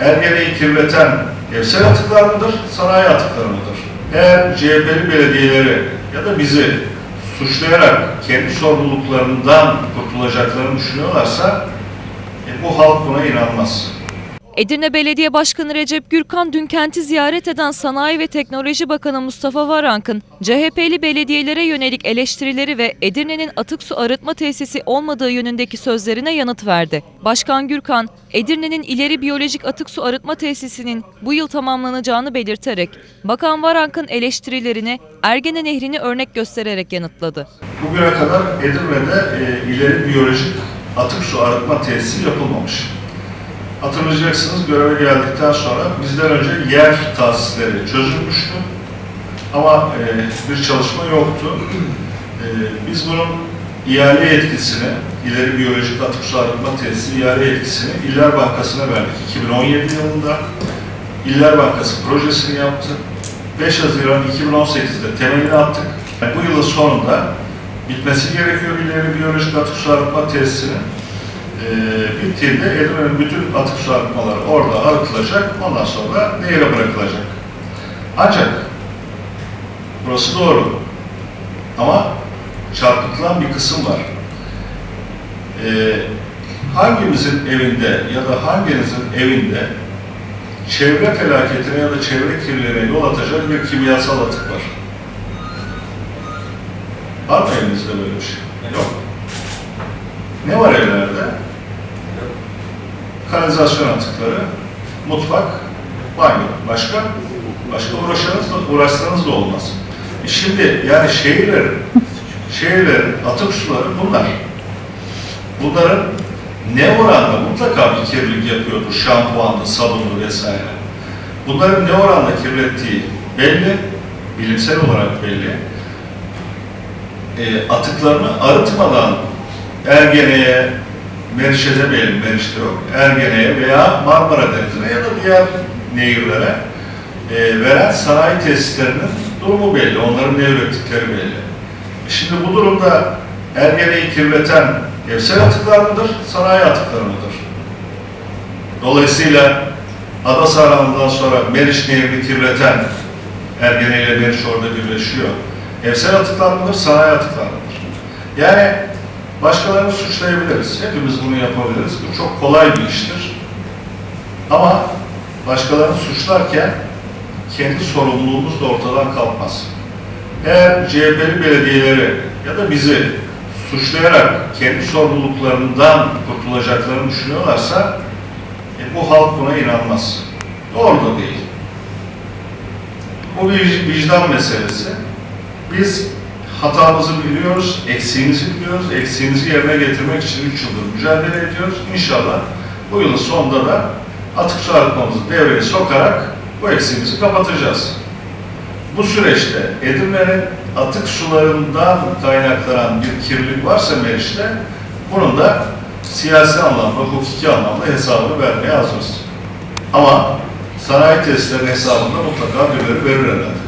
Ergene'yi kirleten evsel atıklar mıdır, sanayi atıkları mıdır? Eğer CHP'li belediyeleri ya da bizi suçlayarak kendi sorumluluklarından kurtulacaklarını düşünüyorlarsa e, bu halk buna inanmaz. Edirne Belediye Başkanı Recep Gürkan dün kenti ziyaret eden Sanayi ve Teknoloji Bakanı Mustafa Varank'ın CHP'li belediyelere yönelik eleştirileri ve Edirne'nin atık su arıtma tesisi olmadığı yönündeki sözlerine yanıt verdi. Başkan Gürkan, Edirne'nin ileri biyolojik atık su arıtma tesisinin bu yıl tamamlanacağını belirterek, Bakan Varank'ın eleştirilerini Ergene Nehri'ni örnek göstererek yanıtladı. Bugüne kadar Edirne'de e, ileri biyolojik atık su arıtma tesisi yapılmamış. Hatırlayacaksınız göreve geldikten sonra bizden önce yer tahsisleri çözülmüştü. Ama e, bir çalışma yoktu. E, biz bunun ihale yetkisini, ileri biyolojik atık su arıtma tesisi ihale yetkisini İller Bankası'na verdik 2017 yılında. İller Bankası projesini yaptı. 5 Haziran 2018'de temelini attık. Yani bu yılın sonunda bitmesi gerekiyor ileri biyolojik atık su arıtma tesisinin. Ee, bittiğinde Edirne'nin bütün atık su arıtmaları orada arıtılacak, ondan sonra nehire bırakılacak. Ancak burası doğru. Ama çarpıtılan bir kısım var. Ee, hangimizin evinde ya da hanginizin evinde çevre felaketine ya da çevre kirliliğine yol atacak bir kimyasal atık var? Var mı evinizde böyle bir şey? Yok. Ne var evlerde? Kanalizasyon atıkları, mutfak, banyo. Başka? Başka uğraşsanız da, uğraşsanız da olmaz. E şimdi yani şehirlerin, şehirlerin atık suları bunlar. Bunların ne oranda mutlaka bir kirlilik yapıyordur, şampuanlı, sabunlu vesaire. Bunların ne oranda kirlettiği belli, bilimsel olarak belli. E, atıklarını arıtmadan Ergene'ye, Meriç'e demeyelim, Meriç'te yok, Ergene'ye veya Marmara Denizi'ne ya da diğer nehirlere e, veren sanayi tesislerinin durumu belli, onların ne ürettikleri belli. Şimdi bu durumda Ergene'yi kirleten evsel atıklar mıdır, sanayi atıkları mıdır? Dolayısıyla Ada Sahrağı'ndan sonra Meriç Nehri'ni kirleten Ergene ile Meriç orada birleşiyor. Evsel atıklar mıdır, sanayi atıklar mıdır? Yani başkalarını suçlayabiliriz. Hepimiz bunu yapabiliriz. Bu çok kolay bir iştir. Ama başkalarını suçlarken kendi sorumluluğumuz da ortadan kalkmaz. Eğer CHP'li belediyeleri ya da bizi suçlayarak kendi sorumluluklarından kurtulacaklarını düşünüyorlarsa e, bu halk buna inanmaz. Doğru da değil. Bu bir vicdan meselesi. Biz hatamızı biliyoruz, eksiğimizi biliyoruz. Eksiğimizi yerine getirmek için 3 yıldır mücadele ediyoruz. İnşallah bu yılın sonunda da atık su arıtmamızı devreye sokarak bu eksiğimizi kapatacağız. Bu süreçte Edirne'nin atık sularından kaynaklanan bir kirlilik varsa Meriç'te bunun da siyasi anlamda, hukuki anlamda hesabını vermeye hazırız. Ama sanayi testlerinin hesabında mutlaka birileri verir herhalde.